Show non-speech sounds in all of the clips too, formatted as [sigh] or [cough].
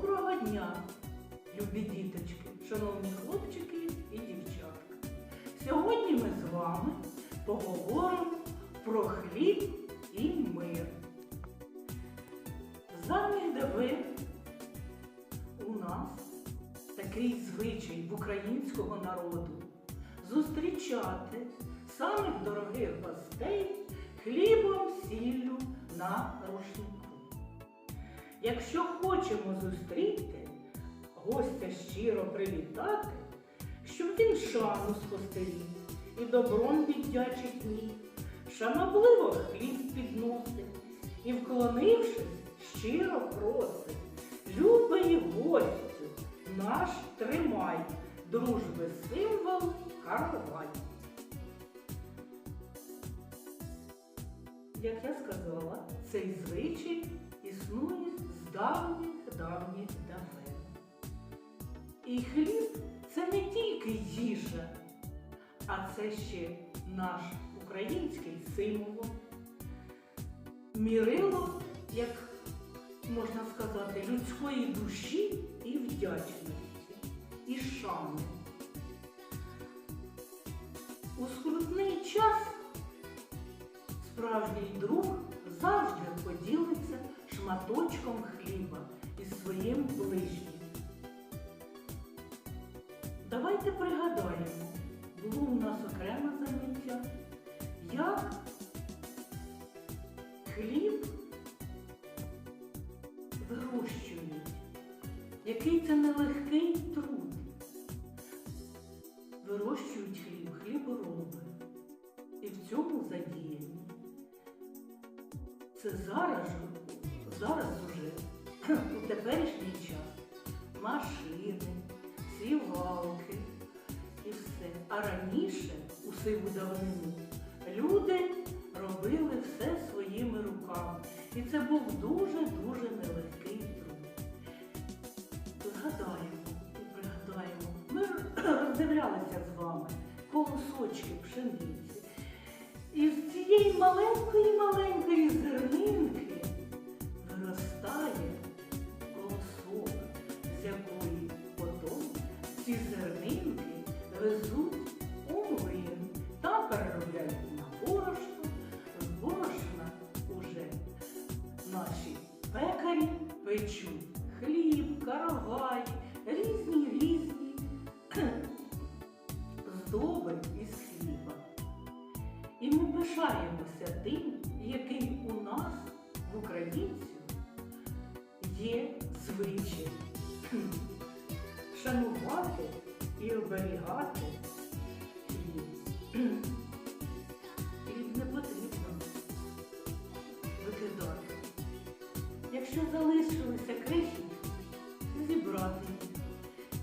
Доброго дня, любі діточки, шановні хлопчики і дівчатка. Сьогодні ми з вами поговоримо про хліб і мир. Замість ви у нас такий звичай в українського народу зустрічати самих дорогих гостей хлібом сіллю на рушнику. Якщо хочемо зустріти, гостя щиро привітати, щоб він шану спостеріг і добром віддячить мій, шанобливо хліб підносить і, вклонившись, щиро просить, любий гостю, наш тримай, дружби символ каравай. Як я сказала, цей звичай існує з давніх-давніх давен. І хліб це не тільки їжа, а це ще наш український символ. Мірило, як можна сказати, людської душі і вдячності, і шани. У скрутний час справжній друг завжди поділиться шматочком хліба із своїм ближнім. Давайте пригадаємо, було у нас окреме заняття, як хліб вирощують, який це нелегкий труд. Вирощують хліб, хлібороби. І в цьому задіяні. Це зараз, зараз уже, у теперішній час, машини, сівалки і все. А раніше, у сиву давнину, люди робили все своїми руками. І це був дуже-дуже нелегкий труд. Згадаємо і пригадаємо, ми [clears throat] роздивлялися з вами колосочки пшениці. І з цієї маленької-маленької зернинки пекарі хліб, каравай, Якщо залишилися крихітки, зібрати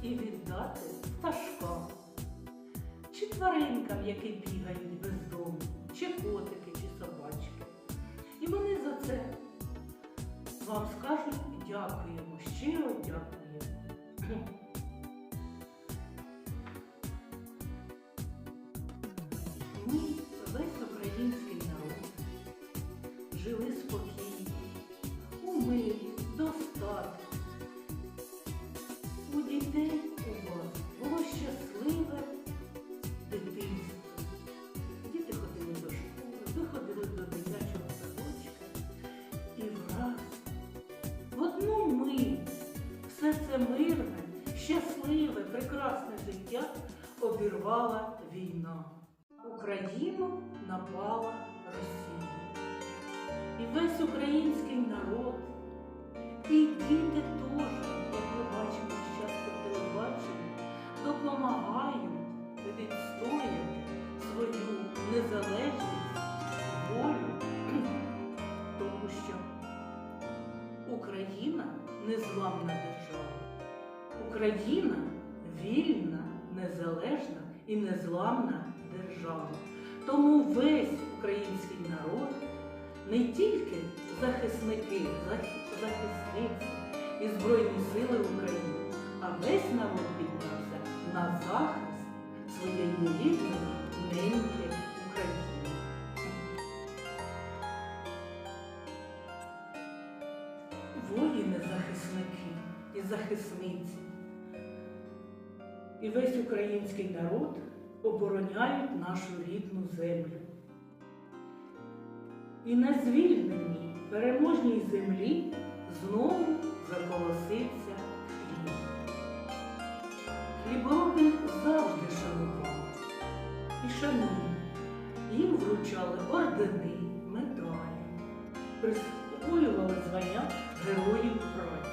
і віддати пташкам чи тваринкам, які бігають без дому, чи котики, чи собачки. І вони за це вам скажуть дякуємо, щиро дякуємо. Ми, весь український народ, жили спокійно, у мирі, достатку. У дітей у вас було щасливе дитинство. Діти ходили до школи, ви ходили до дитячого садочка. І враз в одну мить все це мирне, щасливе, прекрасне життя обірвала війна. Україну напала Росія. І весь український народ, і діти теж, як ми бачимо зараз по телебаченню, допомагають відстояти свою незалежність, волю, тому що Україна незламна держава. Україна вільна, незалежна і незламна держава. Тому весь український народ не тільки захисники, захисниці і Збройні Сили України, а весь народ піднявся на захист своєї рідної неньки України. Воїни-захисники і захисниці. І весь український народ обороняють нашу рідну землю. І на звільненій переможній землі знову заколоситься хліб. Хлібороби завжди шанували і шанують. Їм вручали ордени, медалі, присвоювали звання героїв праці.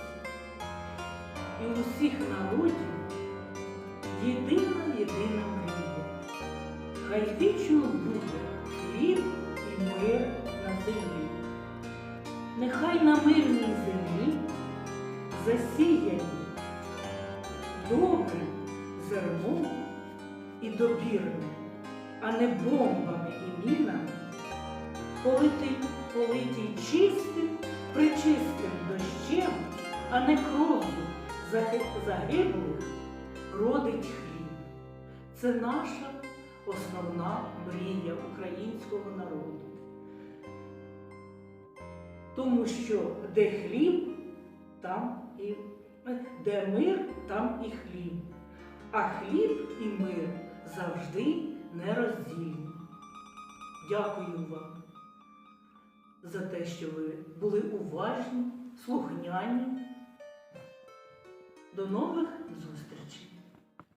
І у всіх народів єдина єдина мрія. Хай вічно буде хліб і мир землі. Нехай на мирній землі засіяні добрим зерном і добірним, а не бомбами і мінами, политий, политій чистим, причистим дощем, а не кров'ю загиблих родить хліб. Це наша основна мрія українського народу. Тому що де хліб, там і де мир, там і хліб. А хліб і мир завжди нероздільні. Дякую вам за те, що ви були уважні, слухняні. До нових зустрічей!